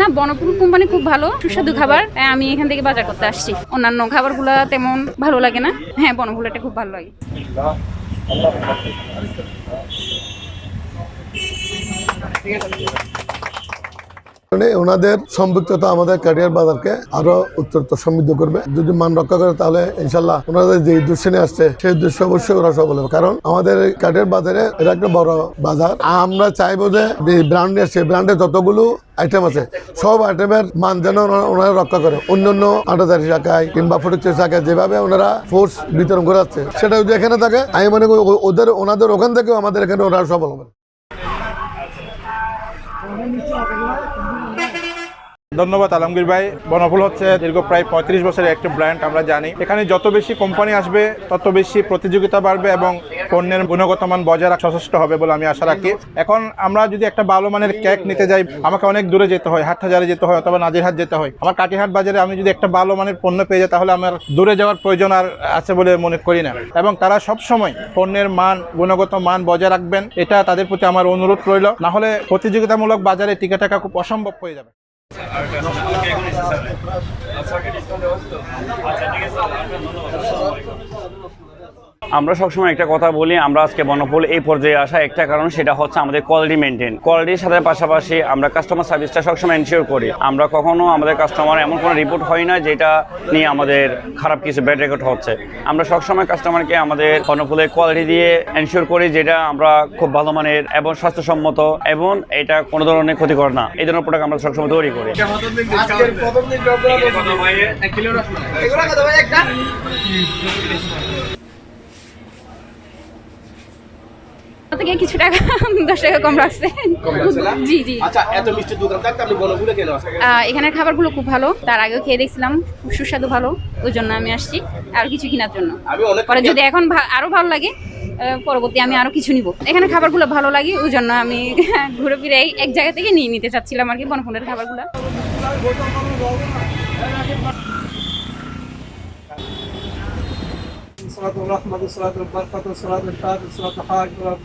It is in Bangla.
না বনপুর কোম্পানি খুব ভালো, সুস্বাদু খাবার। তাই আমি এখান থেকে বাজার করতে আসছি। অন্যান্য খাবারগুলো তেমন ভালো লাগে না। হ্যাঁ বনফুলটা খুব ভালো লাগে। মানে ওনাদের সম্পৃক্ততা আমাদের ক্যারিয়ার বাজারকে আরও উত্তরোত্তর সমৃদ্ধ করবে। যদি মান রক্ষা করে তাহলে ইনশাল্লাহ ওনাদের যে উদ্দেশ্য নিয়ে আসছে, সেই উদ্দেশ্য অবশ্যই ওরা সফল হবে। কারণ আমাদের ক্যারিয়ার বাজারে এটা একটা বড় বাজার। আমরা চাইব যে ব্র্যান্ড নিয়ে আসছে ব্র্যান্ডের যতগুলো আইটেম আছে, সব আইটেমের মান যেন ওনারা- রক্ষা করে। অন্য অন্য আটাচারি শাখায় কিংবা ফটিকচারি শাখায় যেভাবে ওনারা ফোর্স বিতরণ করে যাচ্ছে সেটা যদি এখানে থাকে, আমি মনে করি ওদের, ওনাদের ওখান থেকেও আমাদের এখানে ওনারা সফল হবে। ধন্যবাদ আলমগীর ভাই। বনফুল হচ্ছে দীর্ঘ প্রায় পঁয়ত্রিশ বছরের একটি ব্র্যান্ড আমরা জানি। এখানে যত বেশি কোম্পানি আসবে, তত বেশি প্রতিযোগিতা বাড়বে এবং পণ্যের গুণগত মান বজায় রাখা যথেষ্ট হবে বলে আমি আশা রাখি। এখন আমরা যদি একটা ভালো মানের কেক নিতে যাই, আমাকে অনেক দূরে যেতে হয়, হাটহাজারে যেতে হয় অথবা নাজিরহাট যেতে হয়। আমার কাটিহাট বাজারে আমি যদি একটা ভালো মানের পণ্য পেয়ে যাই, তাহলে আমার দূরে যাওয়ার প্রয়োজন আর আছে বলে মনে করি না। এবং তারা সব সময় পণ্যের মান, গুণগত মান বজায় রাখবেন, এটা তাদের প্রতি আমার অনুরোধ রইল। না হলে প্রতিযোগিতামূলক বাজারে টিকে থাকা খুব অসম্ভব হয়ে যাবে। আচ্ছা ঠিক আছে আমরা সবসময় একটা কথা বলি আমরা আজকে বনফুল এই পর্যায়ে আসা একটা কারণ সেটা হচ্ছে আমাদের কোয়ালিটি মেনটেন কোয়ালিটির সাথে পাশাপাশি আমরা কাস্টমার সার্ভিসটা সবসময় এনশিওর করি। আমরা কখনো আমাদের কাস্টমার এমন কোনো রিপোর্ট হয় না যেটা নিয়ে আমাদের খারাপ কিছু ব্যাড রেকর্ড হচ্ছে। আমরা সবসময় কাস্টমারকে আমাদের বনফুলের কোয়ালিটি দিয়ে এনশিওর করি যেটা আমরা খুব ভালো মানের এবং স্বাস্থ্যসম্মত এবং এটা কোনো ধরনের ক্ষতিকর না। এই ধরনের প্রোডাক্ট আমরা সবসময় তৈরি করি। থেকে কিছু টাকা দশ টাকা কম রাখছে জি জি। আচ্ছা এত মিষ্টি দোকান থাকতে আপনি বনগুলো কেন এখানের খাবারগুলো খুব ভালো। তার আগেও খেয়ে দেখছিলাম খুব সুস্বাদু ভালো। ওই জন্য আমি আসছি আর কিছু কেনার জন্য। পরে যদি এখন আরও ভালো লাগে পরবর্তী আমি আরও কিছু নিব। এখানে খাবারগুলো ভালো লাগে ওই জন্য আমি ঘুরে ফিরে এক জায়গা থেকে নিয়ে নিতে চাচ্ছিলাম আর কি বনফুলের খাবারগুলো। صلاة الرحمة صلاة البركة صلاة الفاتح صلاة الحاج ولا